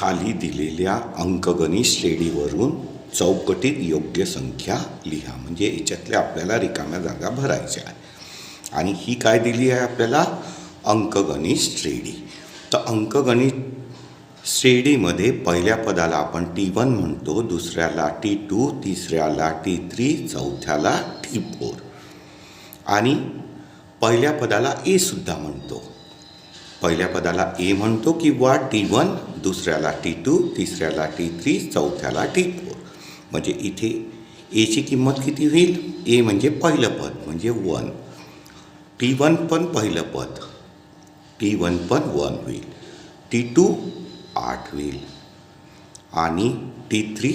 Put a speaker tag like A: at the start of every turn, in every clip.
A: खाली दिलेल्या अंकगणित श्रेणीवरून चौकटीत योग्य संख्या लिहा. म्हणजे याच्यातल्या आपल्याला रिकाम्या जागा भरायच्या आहे आणि ही काय दिली आहे आपल्याला? अंकगणित श्रेणी. तर अंकगणित श्रेणीमध्ये पहिल्या पदाला आपण टी वन म्हणतो दुसऱ्याला टी टू तिसऱ्याला टी थ्री चौथ्याला टी फोर आणि पहिल्या पदाला ए सुद्धा म्हणतो. पहिल्या पदाला ए म्हणतो किंवा टी वन दुसऱ्याला टी टू तिसऱ्याला टी थ्री चौथ्याला टी फोर. म्हणजे इथे एची किंमत किती होईल? ए म्हणजे पहिलं पद म्हणजे वन. टी वन पण पहिलं पद. टी वन पण वन होईल. टी टू आठ होईल. आणि टी थ्री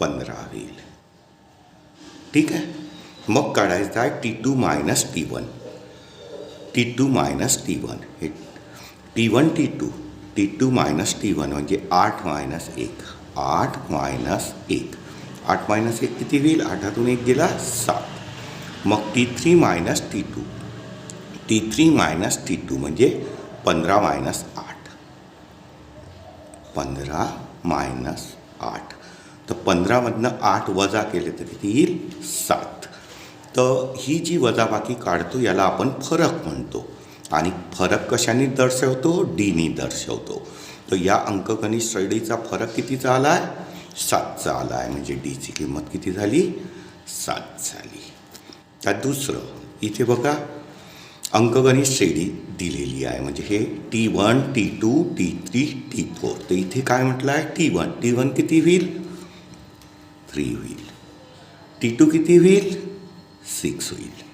A: पंधरा होईल. ठीक आहे? मग काढायचं आहे T two minus T one. T two minus T one हे T one T two T two minus T one म्हणजे आठ मायनस एक. आठ मायनस एक. आठ मायनस एक किती होईल? आठातून एक गेला सात. मग T three minus T two T three minus T two म्हणजे पंधरा मायनस आठ. पंधरा मायनस आठ. तर पंधरामधनं आठ वजा केले तर किती येईल? सात. तर ही जी वजाबाकी काढतो याला आपण फरक म्हणतो. आणि फरक कशाने दर्शवतो? डीनी दर्शवतो. तर या अंकगणित श्रेणीचा फरक कितीचा आला आहे सातचा आला आहे म्हणजे डीची किंमत किती झाली? सात झाली. त्यात दुसरं इथे बघा अंकगणित श्रेणी दिलेली आहे. म्हणजे हे T one T two T three T four तर इथे काय म्हटलं आहे टी वन टी वन किती होईल? थ्री होईल. टी टू किती होईल? सिक्स होईल.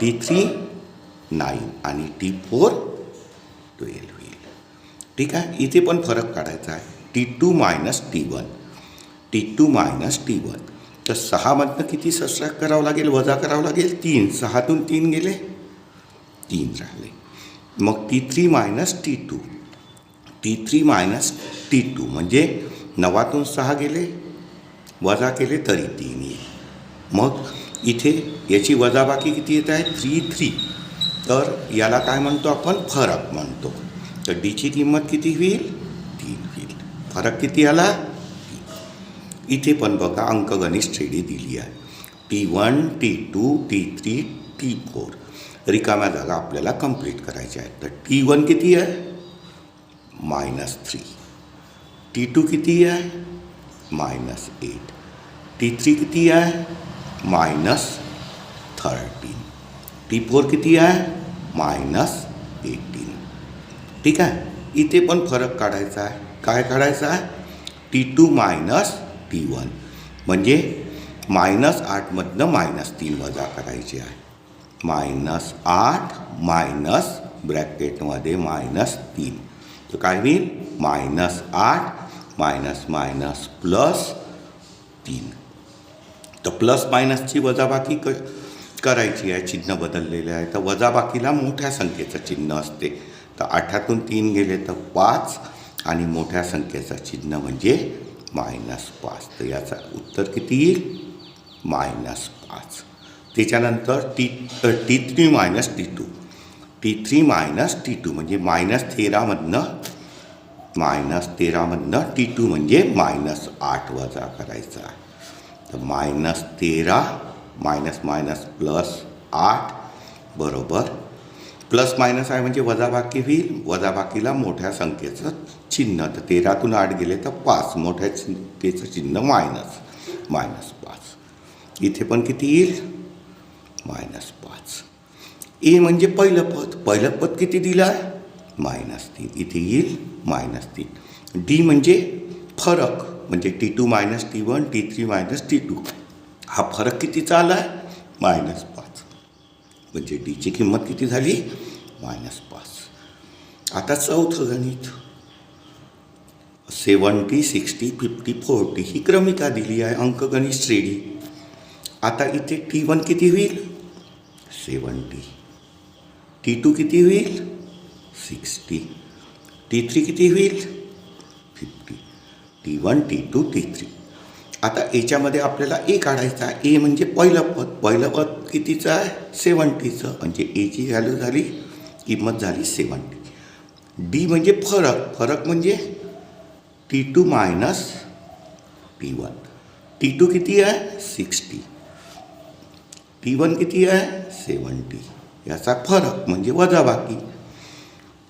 A: टी थ्री नाईन आणि टी फोर ट्वेल्व होईल. ठीक आहे? इथे पण फरक काढायचा आहे. T two minus T one T two minus T one तर सहामधनं किती सबस्ट्रॅक्ट करावं लागेल? वजा करावं लागेल? तीन. सहातून तीन गेले? तीन राहिले. मग T three minus T two T three minus T two म्हणजे नवातून सहा गेले? वजा केले तरी तीन येईल. मग इथे याची वजाबाकी किती येत आहे? थ्री थ्री तर याला काय म्हणतो आपण? फरक म्हणतो. तर डीची किंमत किती होईल? तीन होईल. फरक किती आला? इथे पण बघा अंकगणित श्रेणी दिली आहे. T one T two T three T four रिकाम्या जागा आपल्याला कंप्लीट करायच्या आहेत तर टी वन किती आहे? मायनस थ्री टी टू किती आहे? मायनस एट टी थ्री किती आहे? Minus thirteen. टी फोर किती आहे? Minus eighteen. ठीक आहे? इथे पण फरक काढायचा आहे. काय काढायचा आहे? T two minus T one म्हणजे मायनस आठमधनं मायनस तीन वजा करायचे आहे. मायनस आठ मायनस ब्रॅकेटमध्ये मायनस तीन. तर काय होईल? मायनस आठ मायनस मायनस प्लस तीन. तर प्लस मायनसची वजाबाकी क करायची आहे चिन्ह बदललेले आहे. तर वजाबाकीला मोठ्या संख्येचं चिन्ह असते. तर आठातून तीन गेले तर पाच आणि मोठ्या संख्येचं चिन्ह म्हणजे मायनस पाच. तर याचा उत्तर किती येईल? मायनस पाच. त्याच्यानंतर T T three minus T two T three minus T two म्हणजे मायनस तेरामधनं मायनस तेरामधनं टी टू म्हणजे मायनस आठ वजा करायचा आहे. तर मायनस तेरा मायनस मायनस प्लस आठ बरोबर. प्लस मायनस आहे म्हणजे वजाबाकी होईल. वजाबाकीला मोठ्या संख्येचं चिन्ह. तर तेरातून आठ गेले तर पाच. मोठ्या संख्येचं चिन्ह मायनस मायनस पाच. इथे पण किती येईल? मायनस पाच. ए म्हणजे पहिलं पद. पहिलं पद किती दिलं आहे मायनस तीन. इथे येईल? मायनस तीन. डी म्हणजे फरक. म्हणजे T two minus T one T three minus T two हा फरक कितीचा आला आहे मायनस पाच. म्हणजे डीची किंमत किती झाली? मायनस पाच. आता चौथं गणित. सेवन्टी सिक्स्टी फिफ्टी फोर्टी ही क्रमिका दिली आहे अंकगणित श्रेणी. आता इथे टी वन किती होईल? सेवन्टी टी टू किती होईल? सिक्स्टी टी थ्री किती होईल? Fifty T one T two T three आता याच्यामध्ये आपल्याला ए काढायचा आहे. ए म्हणजे पहिलं पद. पहिलं पद कितीचं आहे? सेवन्टीचं. म्हणजे एची व्हॅल्यू झाली किंमत झाली सेवन्टी. डी म्हणजे फरक. फरक म्हणजे T two minus T one T two किती आहे? सिक्स्टी. टी वन किती आहे? सेवन्टी. याचा फरक म्हणजे वजाबाकी.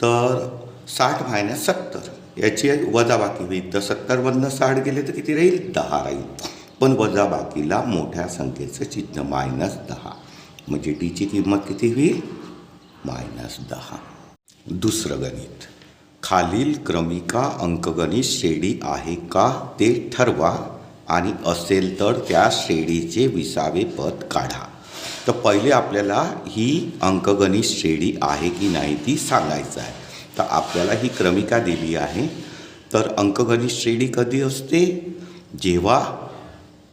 A: तर साठ मायनस सत्तर. याची वजाबाकी होईल. तर सत्तरमधनं साठ गेले तर किती राहील? दहा राहील. पण वजाबाकीला मोठ्या संख्येचं चिन्ह मायनस दहा. म्हणजे डीची किंमत किती होईल? मायनस दहा. दुसरं गणित. खालील क्रमिका अंकगणित श्रेणी आहे का ते ठरवा आणि असेल तर त्या श्रेणीचे विसावे पद काढा. तर पहिले आपल्याला ही अंकगणित श्रेणी आहे की नाही ती सांगायचं आहे. तर आपल्याला ही क्रमिका दिली आहे. तर अंकगणित श्रेणी कधी असते? जेव्हा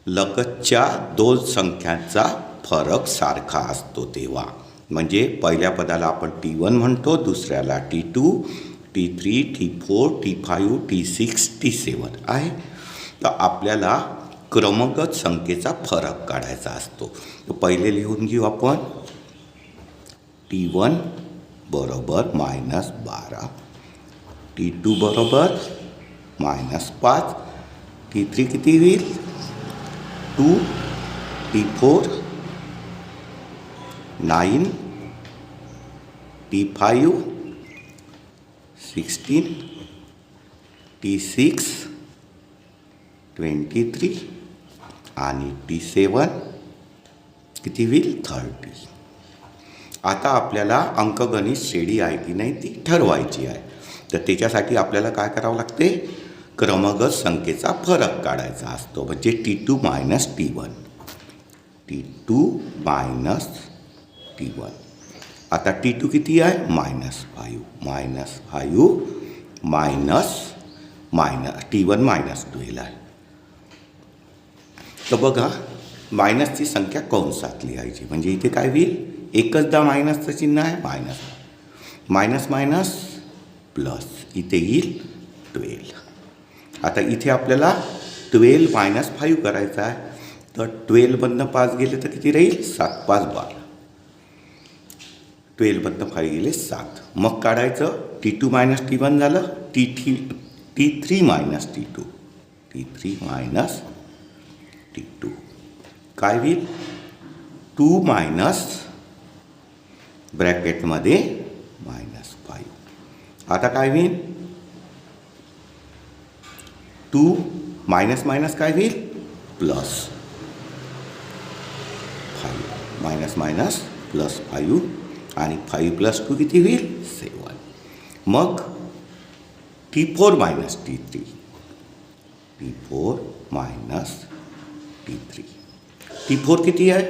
A: लगतच्या दोन संख्यांचा फरक सारखा असतो तेव्हा. म्हणजे पहिल्या पदाला आपण टी वन म्हणतो दुसऱ्याला T two T three T four T five T six T seven आहे. तर आपल्याला क्रमगत संख्येचा फरक काढायचा असतो. तर पहिले लिहून घेऊ आपण. टी वन बरोबर मायनस बारा. टी टू बरोबर मायनस पाच. टी थ्री किती होईल? Two T four nine T five sixteen T six twenty three आणि टी सेवन किती होईल? थर्टी आता आपल्याला अंकगणित श्रेणी आहे की नाही ती ठरवायची आहे. तर त्याच्यासाठी आपल्याला काय करावं लागते? क्रमगत संख्येचा फरक काढायचा असतो. म्हणजे T two minus T one T two minus T one आता टी टू किती आहे? Minus five minus five minus minus T one minus twelve आहे. तर बघा मायनसची संख्या कंसात लिहायची म्हणजे इथे काय होईल? एकचदा मायनसचं चिन्ह आहे मायनस. Minus minus plus. इथे येईल ट्वेल्व. आता इथे आपल्याला ट्वेल्व मायनस फाईव्ह करायचा आहे. तर ट्वेल्वमधनं पाच गेले तर किती राहील? सात. पाच बारा. ट्वेल्वमधनं फाईव्ह गेले सात. मग काढायचं. T two minus T one झालं. T three T three minus T two T three minus T two काय होईल? टू मायनस ब्रॅकेटमध्ये मायनस फाईव्ह आता काय होईल? टू मायनस मायनस काय होईल? Plus five minus minus plus five आणि फाईव्ह प्लस टू किती होईल? सेवन मग T four minus T three T four minus T three T four किती आहे?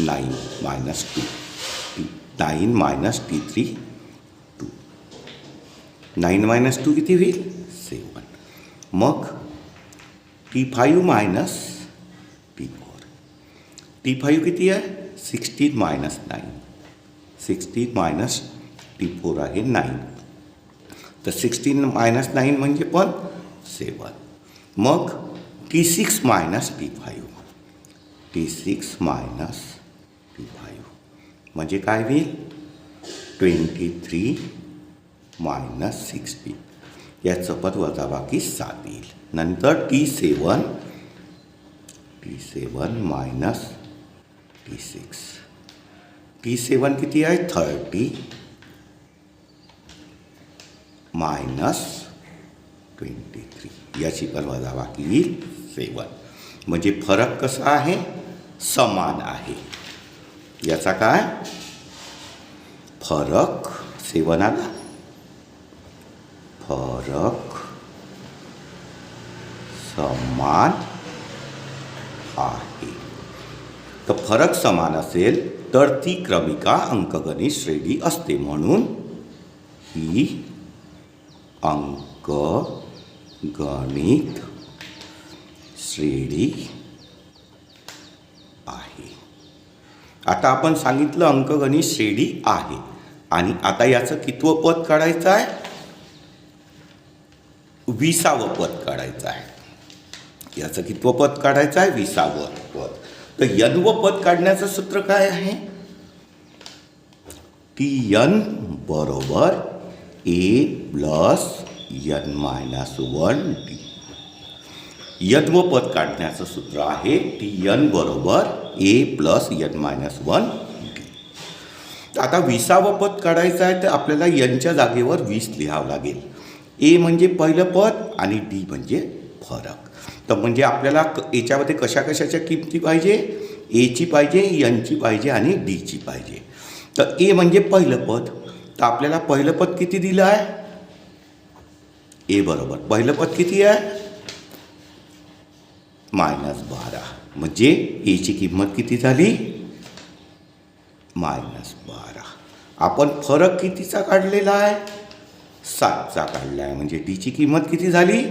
A: Nine minus two T nine minus T three two nine minus two किती होईल seven मग T five minus T four T five किती आहे sixteen minus nine sixteen minus T four आहे nine तर sixteen minus nine म्हणजे पण seven मग T six minus T five T six minus T five म्हणजे काय होईल? ट्वेंटी थ्री मायनस सिक्स्टीन याचं पद वजाबाकी सात येईल. नंतर T seven T seven minus T six T seven किती आहे? थर्टी मायनस ट्वेंटी थ्री याची पण वजाबाकी येईल सेवन म्हणजे फरक कसा आहे? समान आहे. याचा काय? फरक सेवनाला. फरक समान आहे. तर फरक समान असेल तर ती क्रमिका अंकगणित श्रेणी असते म्हणून ही अंक गणित श्रेणी आहे आता आपण सांगितलं अंकगणित श्रेणी आहे. आणि आता याचं कितवं पद काढायचं आहे? विसावं पद काढायचं आहे. याचं कितवं पद काढायचं आहे? विसावं पद. तर यनवं पद काढण्याचं सूत्र काय आहे? टी यन बरोबर A plus N minus one D यज्ञपद काढण्याचं सूत्र आहे टी यन बरोबर A plus N minus one D आता विसावं पद काढायचं आहे तर आपल्याला यनच्या जागेवर वीस लिहावं लागेल. ए म्हणजे पहिलं पद आणि डी म्हणजे फरक. तर म्हणजे आपल्याला क याच्यामध्ये कशा कशाच्या किमती पाहिजे? एची पाहिजे यनची पाहिजे आणि डीची पाहिजे. तर ए म्हणजे पहिलं पद. तर आपल्याला पहिलं पद किती दिलं आहे? ए बरोबर. पहिलं पद किती आहे? मायनस बारा. म्हणजे एची किंमत किती झाली? मायनस बारा. आपण फरक कितीचा काढलेला आहे? सातचा काढला आहे म्हणजे डीची किंमत किती झाली?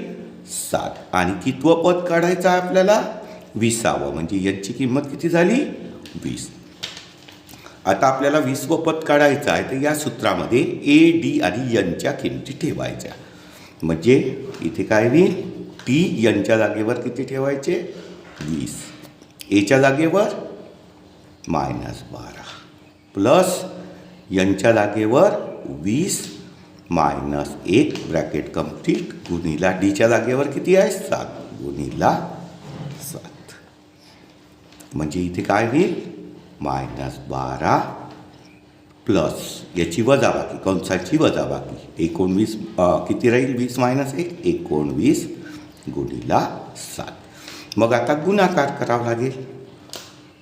A: सात. आणि कितवं पद काढायचं आहे आपल्याला? विसावं. म्हणजे यांची किंमत किती झाली? वीस. आता आपल्याला विसवं पद काढायचं आहे तर या सूत्रामध्ये ए डी आणि यांच्या किमती ठेवायच्या. म्हणजे इथे काय होईल टी यांच्या जागेवर किती ठेवायचे. वीस. एच्या जागेवर मायनस बारा. प्लस यांच्या जागेवर वीस मायनस एक ब्रॅकेट कंप्लीट गुणीला डीच्या जागेवर किती आहे? सात. गुणीला सात. म्हणजे इथे काय होईल? मायनस बारा प्लस याची वजाबाकी कंसाची वजाबाकी. एकोणवीस किती राहील? वीस मायनस एक. एकोणवीस गुणिला सात. मग आता गुणाकार करावा लागेल.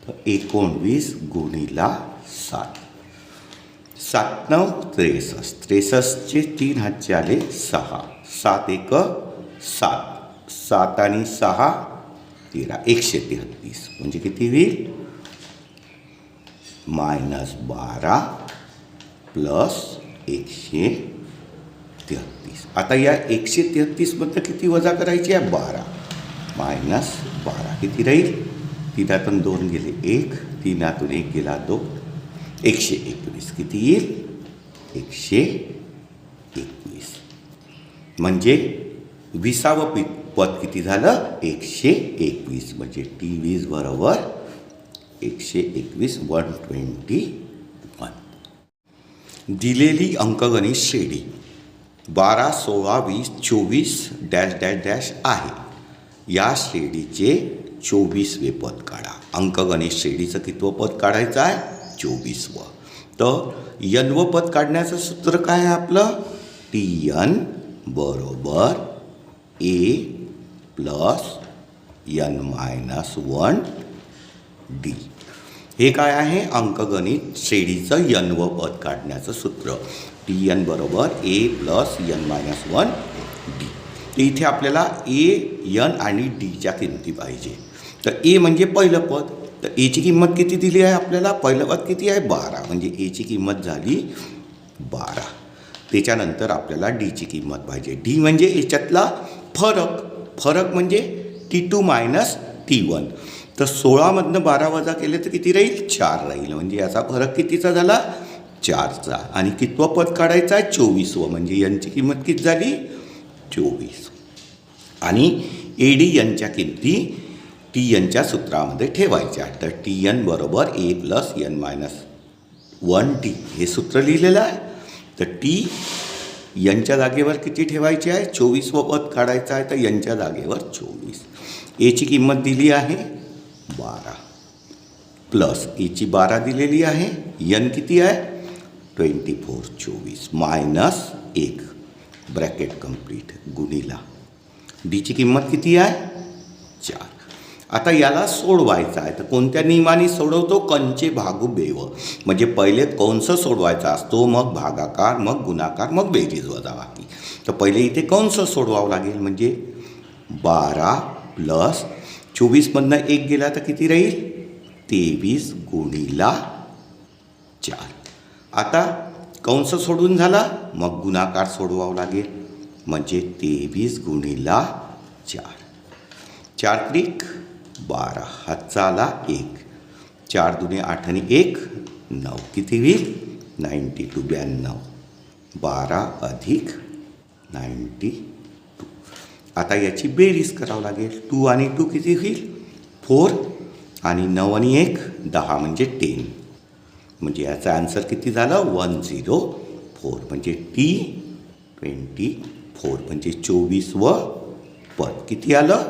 A: तर एकोणवीस गुणिला सात. सात नऊ त्रेसष्ट. त्रेसष्टचे तीन हातचे आले सहा. सात एक सात. सात आणि सहा तेरा. एकशे तेहतीस म्हणजे किती होईल? मायनस बारा प्लस एकशे तेहतीस. आता या एकशे तेहतीसमधनं किती वजा करायची आहे? बारा. मायनस बारा किती राहील? तिनातून दोन गेले एक तिनातून एक गेला दोन. एकशे एकवीस किती येईल? एकशे एकवीस. म्हणजे विसावं पी पद किती झालं? एकशे एकवीस. म्हणजे टी वीस बरोबर एकशे एकवीस वन ट्वेंटी वन दिलेली अंकगणित श्रेणी. बारा सोळा वीस चोवीस डॅश डॅश डॅश आहे. या श्रेणीचे चोवीसवे पद काढा. अंकगणित श्रेणीचं कितवं पद काढायचं आहे? चोवीसवं. तर यन्व पद काढण्याचं सूत्र काय आहे आपलं? टी यन बरोबर A plus N minus one D. हे काय आहे? अंकगणित श्रेणीचं यन्व पद काढण्याचं सूत्र. टी एन बरोबर A plus N minus one D तर इथे आपल्याला ए यन आणि डीच्या किमती पाहिजे. तर ए म्हणजे पहिलं पद. तर एची किंमत किती दिली आहे आपल्याला? पहिलं पद किती आहे? बारा. म्हणजे एची किंमत झाली बारा. त्याच्यानंतर आपल्याला डीची किंमत पाहिजे. डी म्हणजे याच्यातला फरक. फरक म्हणजे T two minus T one तर सोळामधनं बारा वजा केले तर किती राहील? चार राहील. म्हणजे याचा फरक कितीचा झाला? चारचा आणि कितवं पद काढायचा? आहे चोवीसवं. म्हणजे यांची किंमत किती झाली? चोवीस. आणि ए डी यांच्या किमती टी यांच्या सूत्रामध्ये ठेवायच्या. तर टी एन बरोबर A plus N minus one T हे सूत्र लिहिलेलं आहे. तर टी यांच्या जागेवर किती ठेवायची आहे? चोवीसवं पद काढायचं आहे. तर यांच्या जागेवर चोवीस. एची किंमत दिली आहे बारा. प्लस एची बारा दिलेली आहे. यन किती आहे? ट्वेंटी फोर चोवीस मायनस एक. Bracket complete. गुणिला. डीची किंमत किती आहे? चार. आता याला सोडवायचं आहे. तर कोणत्या नियमाने सोडवतो? कंचे भागू बेव. म्हणजे पहिले कंस सोडवायचा असतो मग भागाकार मग गुणाकार मग बेरीज वजाबाकी. तर पहिले इथे कंस सोडवावं लागेल. म्हणजे बारा प्लस चोवीसमधनं एक गेला तर किती राहील? तेवीस गुणिला चार. आता कंस सोडून झाला मग गुणाकार सोडवावं लागेल. म्हणजे तेवीस गुणीला चार. चार त्रिक बारा हातचा एक. चार दुने आठ आणि एक नऊ किती होईल? नाईंटी टू ब्याण्णव. बारा अधिक नाईंटी टू. आता याची बेरीज करावं लागेल. टू आणि टू किती होईल? फोर आणि नऊ आणि एक दहा म्हणजे टेन. म्हणजे याचा आन्सर किती झाला? वन झिरो फोर म्हणजे टी ट्वेंटी फोर म्हणजे चोवीस व पद किती आलं?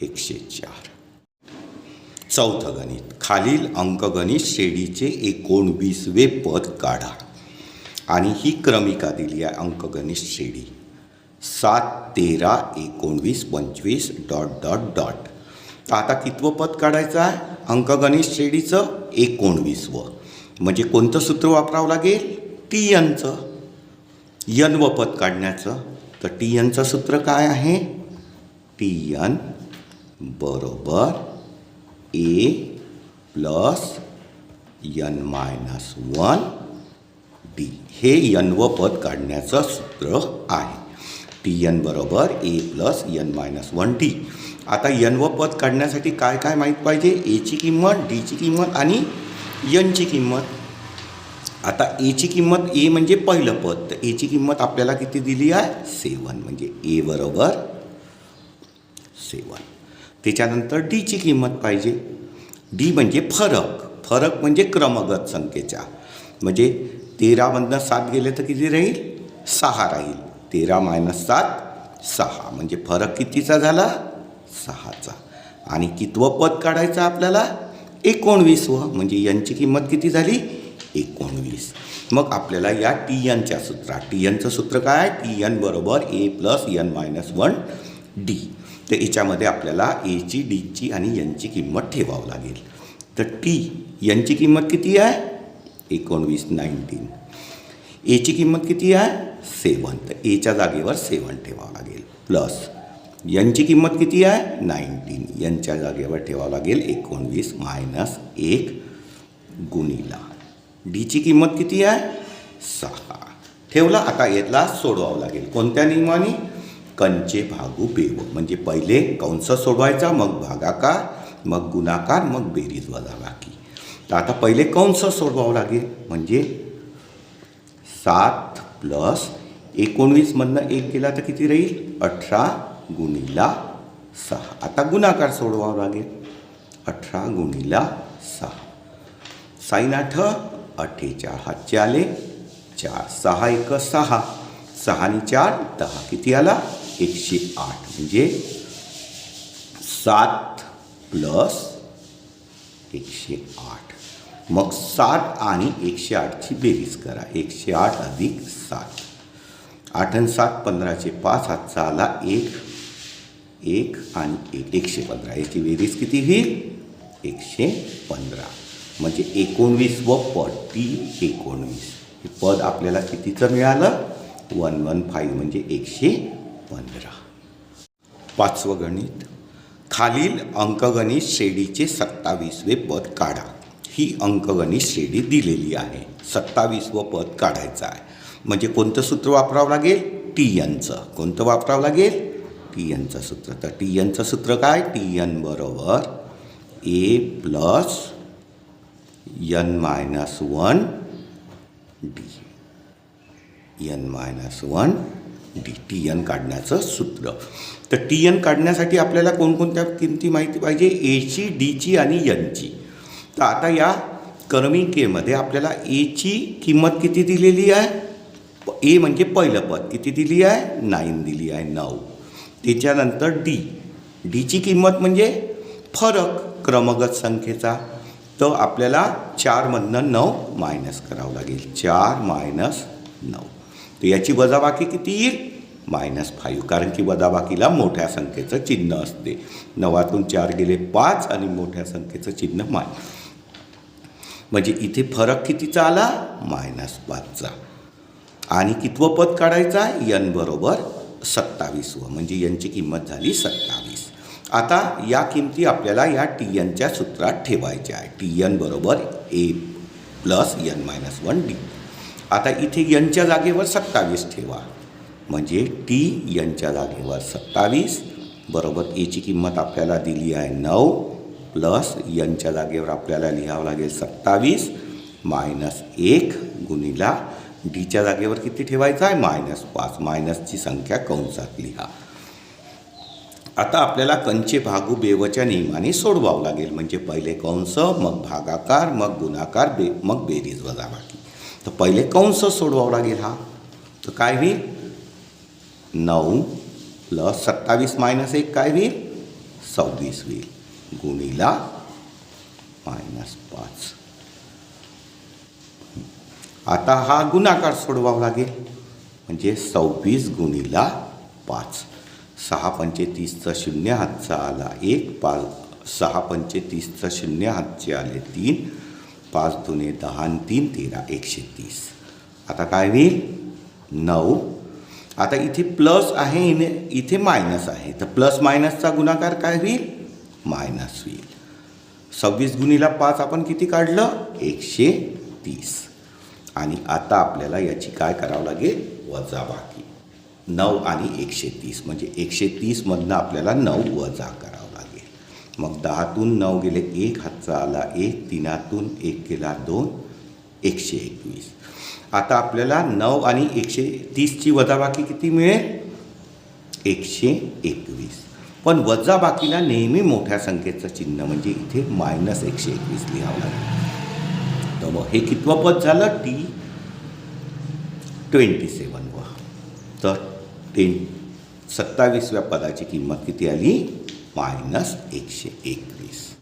A: एकशे चार. चौथं गणित. खालील अंकगणित श्रेणीचे एकोणवीसवे पद काढा. आणि ही क्रमिका दिली आहे अंकगणित श्रेणी. सात तेरा एकोणवीस पंचवीस डॉट डॉट डॉट. तर आता कितवं पद काढायचं आहे? अंकगणित श्रेणीचं एकोणवीसवं म्हणजे कोणतं सूत्र वापरावं लागेल? टी यनचं यन व पद काढण्याचं. तर टी यनचं सूत्र काय आहे? टी यन बरोबर A plus N minus one D हे यन व पद काढण्याचं सूत्र आहे. टी यन बरोबर A plus N minus one D आता यन व पद काढण्यासाठी काय काय माहीत पाहिजे? एची किंमत डीची किंमत आणि यनची किंमत आता एची किंमत ए म्हणजे पहिलं पद. तर एची किंमत आपल्याला किती दिली आहे? सेवन. म्हणजे ए बरोबर सेवन. त्याच्यानंतर डीची किंमत पाहिजे. डी म्हणजे फरक. फरक म्हणजे क्रमगत संख्येचा म्हणजे तेरामधनं सात गेले तर किती राहील? सहा राहील. तेरा मायनस सात सहा. म्हणजे फरक कितीचा झाला? सहाचा. आणि कितवं पद काढायचं आपल्याला? एकोणवीसवं म्हणजे यांची किंमत किती झाली? एकोणवीस. मग आपल्याला या टी एनच्या सूत्रात टी एनचं सूत्र काय? टी एन बरोबर A plus N minus one D तर याच्यामध्ये आपल्याला एची डीची आणि यांची किंमत ठेवावं लागेल. तर टी यांची किंमत किती आहे? एकोणवीस नाईन्टीन एची किंमत किती आहे? सेवन तर एच्या जागेवर सेवन ठेवावं लागेल. प्लस यांची किंमत किती आहे? नाईन्टीन. यांच्या जागेवर ठेवावं लागेल एकोणवीस मायनस एक गुणीला. डीची किंमत किती आहे? सहा. ठेवला आता यातला सोडवावं लागेल. कोणत्या नियमाने? कंचे भागू बेव. म्हणजे पहिले कंस सोडवायचा मग भागाकार मग गुणाकार मग बेरीज वजाबाकी तर आता पहिले कंस सोडवावं लागेल. म्हणजे सात प्लस एकोणवीसमधनं एक गेला तर किती राहील? अठरा. गुणिला सहा. आता गुणाकार सोडवावं लागेल. अठरा गुणिला सहा. साईन आठ अठ्ठेचाळ हातचे आले. चार सहा एक सहा. सहा आणि चार दहा. किती आला? एकशे आठ. म्हणजे सात प्लस एकशे आठ. मग सात आणि एकशे आठची बेरीज करा. एकशे आठ अधिक सात. आठ आणि सात पंधराचे पाच. हातचा आला एक. एक आणि एक. एकशे पंधरा. याची बेरीज किती होईल एकशे पंधरा. म्हणजे एकोणवीस व पद टी एकोणवीस. हे पद आपल्याला कितीचं मिळालं? One one five. म्हणजे एकशे पंधरा. पाचवं गणित. खालील अंकगणित श्रेणीचे सत्तावीसवे पद काढा. ही अंकगणित श्रेणी दिलेली आहे. सत्तावीसवं पद काढायचं आहे. म्हणजे कोणतं सूत्र वापरावं लागेल? टी यांचं. कोणतं वापरावं लागेल? टी एनचं सूत्र. तर टी एनचं सूत्र काय? टी एन बरोबर A plus N minus one D N minus one D T N काढण्याचं सूत्र. तर टी एन काढण्यासाठी आपल्याला कोणकोणत्या किमती माहिती पाहिजे? एची डीची आणि यनची तर आता या क्रमिकेमध्ये आपल्याला एची किंमत किती दिलेली आहे? ए म्हणजे पहिलं पद. किती दिली आहे? नाईन दिली आहे. नऊ. त्याच्यानंतर डी डीची किंमत म्हणजे फरक क्रमगत संख्येचा. तर आपल्याला चारमधनं नऊ मायनस करावं लागेल. चार मायनस नऊ. तर याची वजाबाकी किती येईल? मायनस फाईव्ह कारण की वजाबाकीला मोठ्या संख्येचं चिन्ह असते. नवातून चार गेले पाच आणि मोठ्या संख्येचं चिन्ह माय म्हणजे इथे फरक कितीचा आला? मायनस पाचचा. आणि कितवं पद काढायचा यन बरोबर सत्तावीसवं. म्हणजे यांची किंमत झाली सत्तावीस. आता या किमती आपल्याला या टी एनच्या सूत्रात ठेवायच्या आहे टी एन बरोबर A plus N minus one D आता इथे यनच्या जागेवर सत्तावीस ठेवा. म्हणजे टी यनच्या जागेवर सत्तावीस बरोबर एची किंमत आपल्याला दिली आहे नऊ प्लस यनच्या जागेवर आपल्याला लिहावं लागेल सत्तावीस मायनस एक गुणिला डीच्या जागेवर किती ठेवायचं आहे? मायनस पाच. मायनसची संख्या कंसात लिहा. आता आपल्याला कंचे भागू बेवच्या नियमाने सोडवावं लागेल. म्हणजे पहिले कंस मग भागाकार मग गुणाकार बे मग बेरीज वजाबाकी. तर पहिले कंस सोडवावं लागेल हा. तर काय होईल? नऊ प्लस सत्तावीस मायनस एक काय होईल? सव्वीस होईल. गुणीला मायनस पाच. आता हा गुणाकार सोडवावा लागेल. म्हणजे सव्वीस गुणीला पाच. सहा पंचेतीसचा शून्य हातचा आला एक पाच सहा पंचेतीसचं शून्य हातचे आले तीन पाच दुने दहा आणि तीन तेरा एकशे तीस. आता काय होईल? नऊ. आता इथे प्लस आहे इने- इथे मायनस आहे. तर प्लस मायनसचा गुणाकार काय होईल? मायनस होईल. सव्वीस गुणीला पाच आपण किती काढलं? एकशे तीस. आणि आता आपल्याला याची काय करावं लागेल? वजाबाकी. नऊ आणि एकशे तीस म्हणजे एकशे तीसमधनं आपल्याला नऊ वजा करावं लागेल. मग दहातून नऊ गेले एक हातचा आला एक तिनातून एक गेला दोन एकशे एकवीस. आता आपल्याला नऊ आणि एकशे तीसची वजाबाकी किती मिळेल? एकशे एकवीस. पण वजाबाकीला नेहमी मोठ्या संख्येचं चिन्ह म्हणजे इथे मायनस एकशे एकवीस लिहावं लागेल. तर मग हे कितवं पद झालं? टी ट्वेंटी सेवन व. तर टेन सत्तावीसव्या पदाची किंमत किती आली? मायनस एकशे एक.